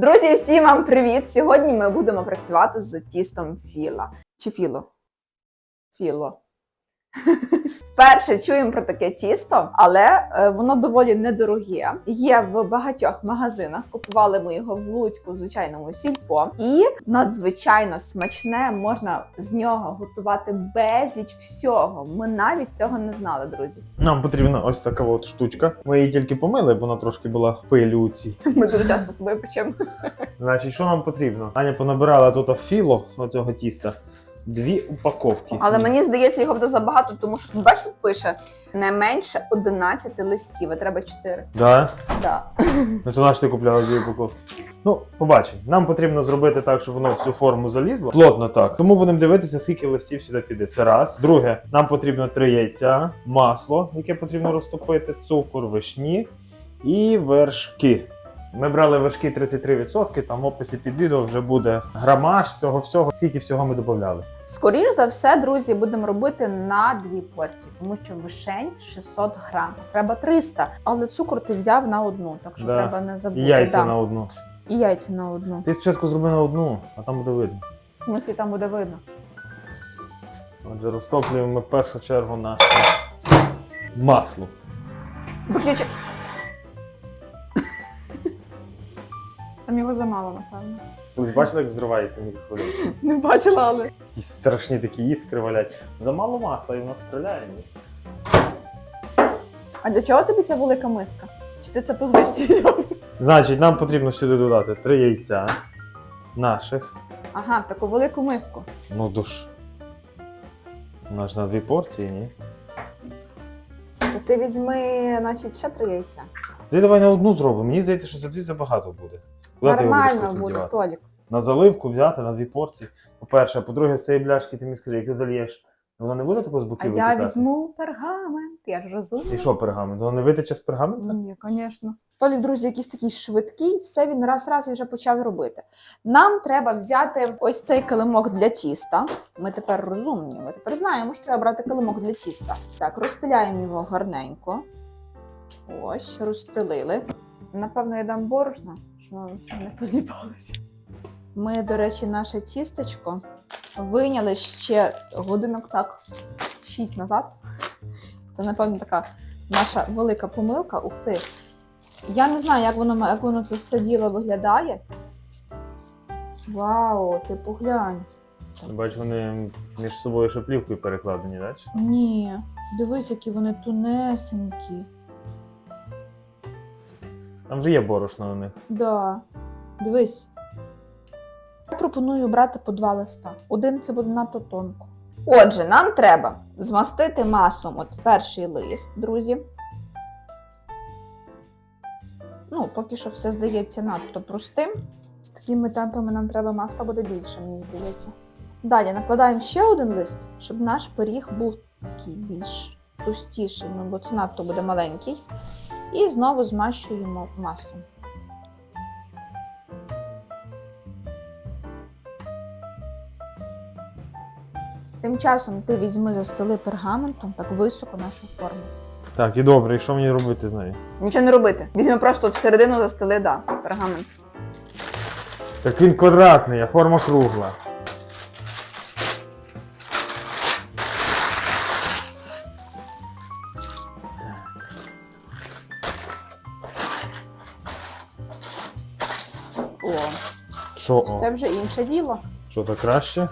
Друзі, всім вам привіт! Сьогодні ми будемо працювати з тістом філа. Чи філо? Філо. Вперше чуємо про таке тісто, але е, воно доволі недороге. Є в багатьох магазинах. Купували ми його в Луцьку, в звичайному сільпо. І надзвичайно смачне, можна з нього готувати безліч всього. Ми навіть цього не знали, друзі. Нам потрібна ось така от штучка. Ми її тільки помили, бо вона трошки була пилюці. Ми дуже часто з тобою печемо. Значить, що нам потрібно? Аня понабирала тут філо оцього тіста. Дві упаковки. Але мені здається, його буде забагато, тому що тут бачите, пише не менше 11 листів, а треба 4. Да? Да. Ну то наш ти купляла дві упаковки. Ну, побачимо. Нам потрібно зробити так, щоб воно в цю форму залізло. Плотно так. Тому будемо дивитися, скільки листів сюди піде. Це раз. Друге, нам потрібно три яйця, масло, яке потрібно розтопити, цукор, вишні і вершки. Ми брали вершки 33%, там в описі під відео вже буде грамаж цього всього, скільки всього ми додавали. Скоріш за все, друзі, будемо робити на дві порції, тому що вишень 600 грам. Треба 300, але цукор ти взяв на одну, так що Да. треба не І яйця Да. на одну. І яйця на одну. Ти спочатку зроби на одну, а там буде видно. В смислі там буде видно. Отже, розтоплюємо ми в першу чергу наше масло. Виключи. Там його замало, напевно. Колись бачили, як взривається мікрохвильовка? Не бачила, але. Якісь страшні такі іскри валять. Замало масла і воно стріляє. А для чого тобі ця велика миска? Чи ти це по звичці взяв? Значить, нам потрібно сюди додати три яйця наших. Ага, в таку велику миску. Ну душ. У нас на дві порції, ні? То ти візьми, значить, ще три яйця. Ти давай на одну зробимо. Мені здається, що за дві забагато буде. Куди ти його будеш Нормально потім буде, дівати? Толік. На заливку взяти на дві порції. По-перше, а по-друге, з цієї бляшки ти мені скажи, як ти зальєш, воно не буде тако з А боків я витікати? візьму пергамент, я ж розумію. І що пергамент? Воно не витече з пергамента? Ні, звісно. Толік, друзі, якийсь такий швидкий, все він раз-раз і вже почав робити. Нам треба взяти ось цей килимок для тіста. Ми тепер розумні, ми тепер знаємо, що треба брати килимок для тіста. Так, розстеляємо його гарненько. Ось, розстелили. Напевно, я дам борошна, щоб воно не позліпалося. Ми, до речі, наше тістечко вийняли ще годинок так, 6 назад. Це, напевно, така наша велика помилка. Ух ти. Я не знаю, як воно, як воно це все діло виглядає. Вау, ти поглянь. Бач, вони між собою шоплівкою перекладені, так? Ні, дивись, які вони тунесенькі. Там вже є борошно на них. Да. Дивись. Я пропоную брати по два листа. Один це буде надто тонко. Отже, нам треба змастити маслом от перший лист, друзі. Ну, поки що все здається надто простим. З такими темпами нам треба масла буде більше, мені здається. Далі накладаємо ще один лист, щоб наш пиріг був такий більш товстіший, ну бо це надто буде маленький. І знову змащуємо маслом. Тим часом ти візьми застели пергаментом так високо нашу форму. Так, і добре, і що мені робити з нею? Нічого не робити. Візьми просто всередину застели, да, пергамент. Так він квадратний, а форма кругла. О, Що? о? це вже інше діло. Що так краще?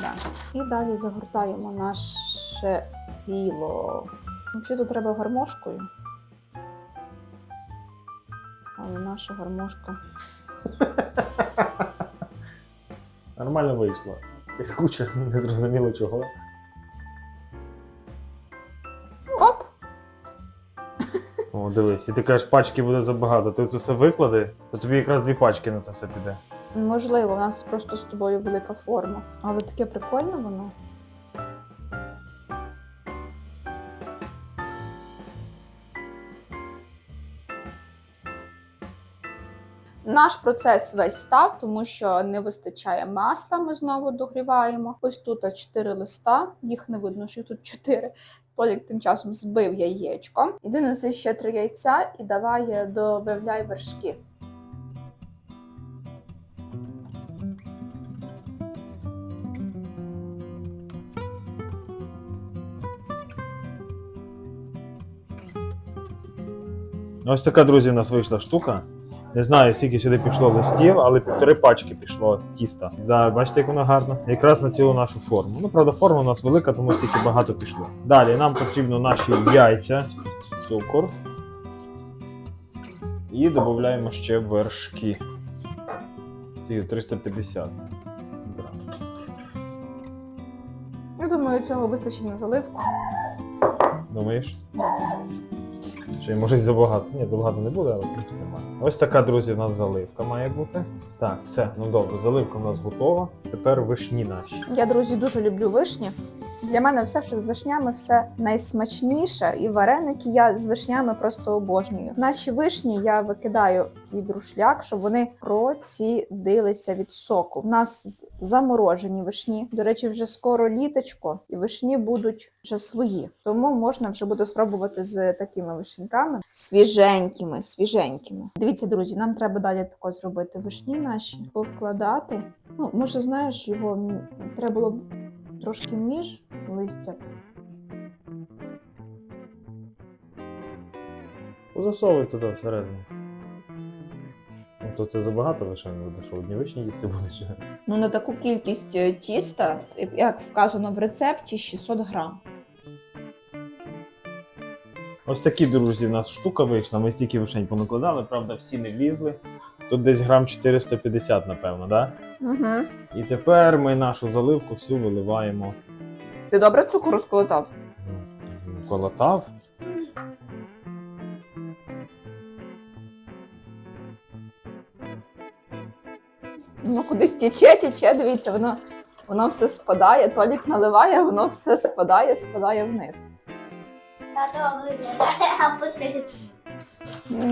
Да. І далі загортаємо наше філо. Взагалі тут треба гармошкою. Але наша гармошка. Нормально вийшло. Якась куча, не зрозуміло чого. О, дивись, і ти кажеш, пачки буде забагато. Ти це все виклади, то тобі якраз дві пачки на це все піде. Можливо, у нас просто з тобою велика форма. Але таке прикольне воно. Наш процес весь став, тому що не вистачає масла. Ми знову догріваємо. Ось тут 4 листа, їх не видно, що тут 4. Толік тим часом збив яєчко. Іди неси ще три яйця і давай е, добавляй вершки. Ось така, друзі, в нас вийшла штука. Не знаю, скільки сюди пішло листів, але півтори пачки пішло тіста. За, бачите, як воно гарно? Якраз на цілу нашу форму. Ну, правда, форма у нас велика, тому стільки багато пішло. Далі нам потрібно наші яйця, цукор. І додаємо ще вершки. 350 грам. Я думаю, цього вистачить на заливку. Думаєш? Чи може і забагато? Ні, забагато не буде, але в принципі нормально. Ось така, друзі, у нас заливка має бути. Так, все, ну добре, заливка у нас готова. Тепер вишні наші. Я, друзі, дуже люблю вишні. Для мене все, що з вишнями, все найсмачніше, і вареники я з вишнями просто обожнюю. Наші вишні я викидаю під рушляк, щоб вони процідилися від соку. У нас заморожені вишні. До речі, вже скоро літочко, і вишні будуть вже свої. Тому можна вже буде спробувати з такими вишеньками. Свіженькими, свіженькими. Дивіться, друзі, нам треба далі тако зробити вишні наші, повкладати. Ну, може, знаєш, його треба було трошки між листя. Засовуй туди всередину. Ну, то це забагато вишень буде, що одні вишні їсти будеш. Ну, на таку кількість е, тіста, як вказано в рецепті, 600 грам. Ось такі, друзі, в нас штука вийшла. Ми стільки вишень понакладали, правда, всі не влізли. Тут десь грам 450, напевно, да? Угу. І тепер ми нашу заливку всю виливаємо. Ти добре цукор розколотав? Колотав. Ну, кудись тече, тече, дивіться, воно, воно все спадає, Толік наливає, воно все спадає, спадає вниз. Тато виглядає, а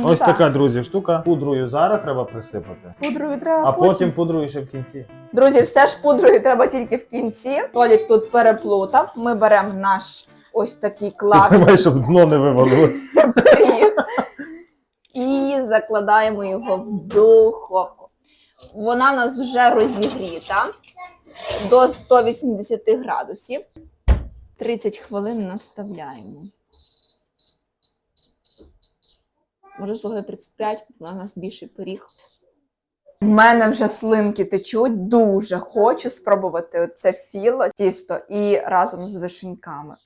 Ось так. така, друзі, штука. Пудрою зараз треба присипати, Пудрою треба а потім пудрою ще в кінці. Друзі, все ж пудрою треба тільки в кінці. Толік тут переплутав. Ми беремо наш ось такий Ти класний щоб дно не вивалилось. пиріг і закладаємо його в духовку. Вона в нас вже розігріта до 180 градусів. 30 хвилин наставляємо. Може, слухати 35, у нас більший пиріг. В мене вже слинки течуть. Дуже хочу спробувати це філо тісто і разом з вишеньками.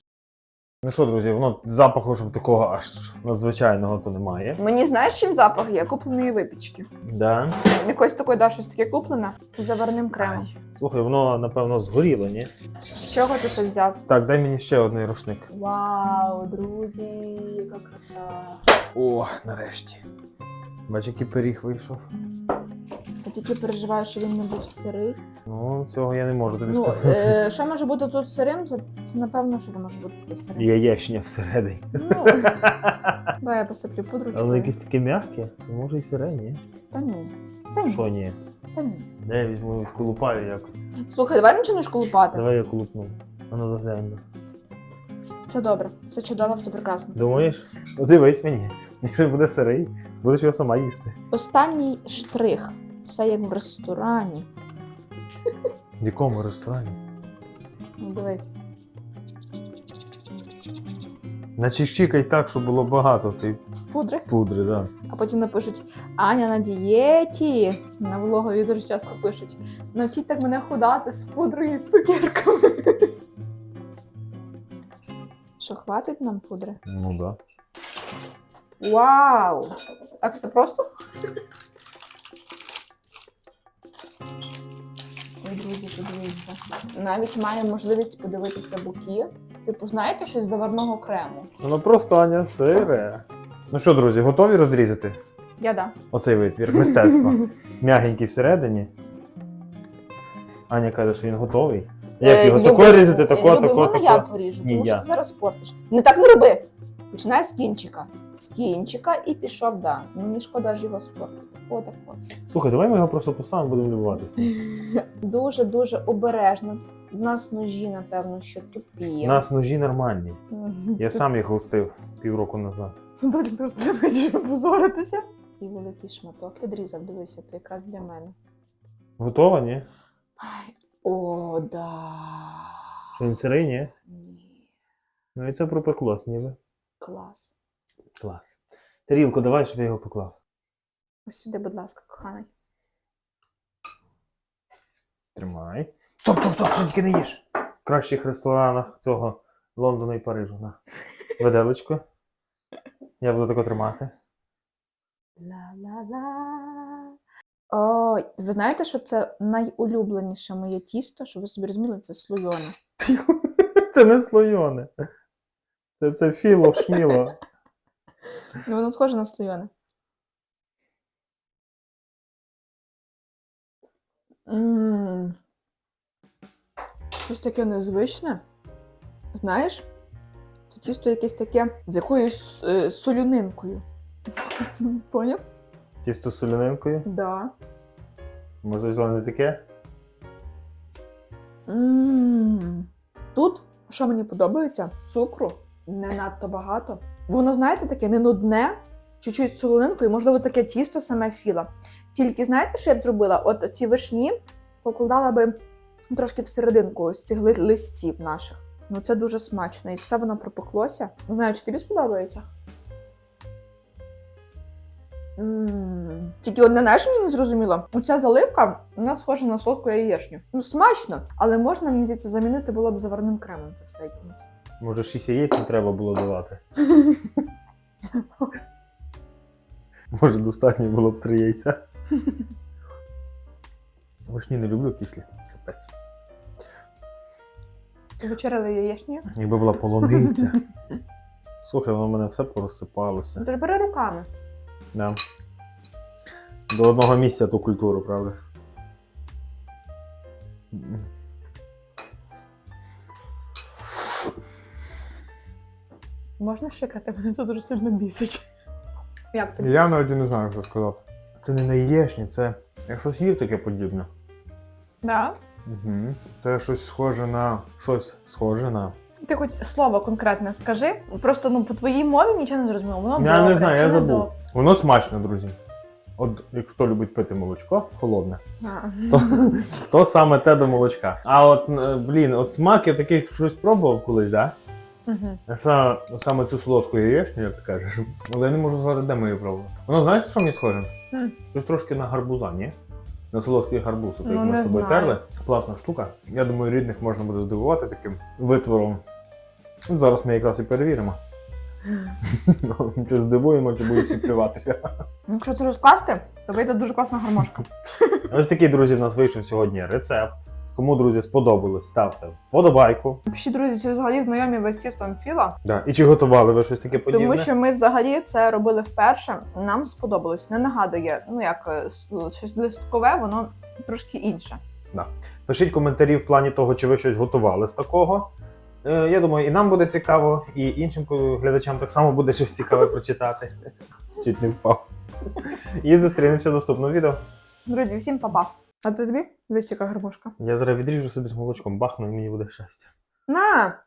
Ну що, друзі, воно запаху, щоб такого аж надзвичайного то немає. Мені знаєш, чим запах є? Купленої випічки. Да. Якось такої да, щось таке куплене з заварним кремом. Слухай, воно напевно згоріло, ні? Чого ти це взяв? Так, дай мені ще один рушник. Вау, друзі, яка краса. О, нарешті. Бач, який пиріг вийшов. Я тільки переживаю, що він не був сирий. Ну, цього я не можу тобі Ну, сказати. е, що може бути тут сирим? Це, це напевно, що може бути таке сире. Яєчня всередині. Ну, давай я посиплю Але пудручкою. якесь таке м'яке, то може і сире, ні? Та ні. Та ні. Що ні? Та ні. Де я візьму від колупаю якось. Слухай, давай почнеш колупати. Давай я колупну. А ну загляну. Все добре, все чудово, все прекрасно. Думаєш? Ну дивись мені. Якщо буде сирий, будеш його сама їсти. Останній штрих. Все як в ресторані. В якому ресторані? Ну, дивись. Наче щікай так, щоб було багато цієї Пудри. пудри, да. А потім напишуть Аня на дієті. На влогові дуже часто пишуть. Навчіть так мене худати з пудрою і з цукерками. Що, хватить нам пудри? Ну да. Вау! Так все просто? Ой, друзі, подивіться. Навіть має можливість подивитися буки. Типу, знаєте щось з заварного крему? Воно просто Аня сире. Ну що, друзі, готові розрізати Я да. оцей витвір мистецтва? М'ягенький всередині. Аня каже, що він готовий. Як його Е, тако різати, тако, тако, можна я поріжу, Ні, тому я. що ти зараз портиш. Не так не роби. Починай з кінчика. З кінчика і пішов, да. Мені шкода ж його спортити. Отако. Слухай, давай ми його просто поставимо, будемо любуватися. Дуже-дуже обережно. В нас ножі, напевно, що тупі. У нас ножі нормальні. Я сам їх густив півроку назад. Далі просто не хочу позоритися. І великий шматок відрізав, дивися, то якраз для мене. Готова, ні? Ай, О, да. Що він сирий, ні? Ні. Ну і це пропеклось ніби. Клас. Клас. Тарілку давай, щоб я його поклав. Ось сюди, будь ласка, коханий. Тримай. Стоп, стоп, стоп, що тільки не їж. В кращих ресторанах цього Лондона і Парижу. На. Виделечко. Я буду тако тримати. Ла-ла-ла. О, ви знаєте, що це найулюбленіше моє тісто, що ви собі розуміли, це слойоне. Це не слойоне. Це, це філо шміло. Ну, воно схоже на слойоне. Щось таке незвичне. Знаєш, тісто якесь таке з якоюсь е, солюнинкою. Поняв? Тісто з солянинкою. Да. Може, зелене таке? М. Тут, що мені подобається, цукру не надто багато. Воно, знаєте, таке не нудне, чуть-чуть з солонинкою, можливо, таке тісто саме філа. Тільки знаєте, що я б зробила? От ці вишні покладала би трошки всерединку ось цих ли- листів наших. Ну це дуже смачно. І все воно пропеклося. Не знаю, чи тобі сподобається? М. Тільки одне знаєш, мені не зрозуміло. Оця заливка, вона схожа на солодку яєчню. Ну, смачно, але можна, мені здається, замінити було б заварним кремом це все якимось. Може, шість яєць не треба було давати. Може, достатньо було б три яйця. Вишні не люблю кислі. Капець. Вечеряли яєчню. Якби була полуниця. Слухай, воно в мене все порозсипалося. Тож бери руками. Да. До одного місця ту культуру, правда? Можна шикати, мене це дуже сильно бісить. Як тобі? Я навіть не знаю, що сказати. Це не на яєчні, це як щось їв таке подібне. Да? Угу. Це щось схоже на. щось схоже на. Ти хоч слово конкретне скажи. Просто ну по твоїй мові нічого не зрозуміло. Воно Я добре, не знаю, чи я не забув. добре? Воно смачно, друзі. От якщо любить пити молочко холодне, А. то, то саме те до молочка. А от, е, блін, от смак я таких щось пробував колись, да? Мгм. Я Саме, саме цю солодку яєчню, як ти кажеш. Але я не можу згадати, де ми її пробували. Воно знаєш, що мені схоже? М. Щось трошки на гарбуза, ні? На солодкий гарбуз, от Ну, ми не з тобою знаю. терли. Класна штука. Я думаю, рідних можна буде здивувати таким витвором. От зараз ми якраз і перевіримо. Чи здивуємо, чи будуть всі плюватися. Якщо це розкласти, то вийде дуже класна гармошка. Ось такий, друзі, в нас вийшов сьогодні рецепт. Кому, друзі, сподобалось, ставте вподобайку. Пишіть, друзі, чи взагалі знайомі ви з тістом філа? Да. І чи готували ви щось таке подібне? Тому що ми взагалі це робили вперше. Нам сподобалось. Не нагадує, ну як е, щось листкове, воно трошки інше. Пишіть коментарі в плані того, чи ви щось готували з такого. Е, я думаю, і нам буде цікаво, і іншим глядачам так само буде щось цікаве прочитати. Чуть не впав. І зустрінемося в наступному відео. Друзі, всім па-па. А ти тобі? Дивись, яка гармошка. Я зараз відріжу собі з молочком, бахну і мені буде щастя. На!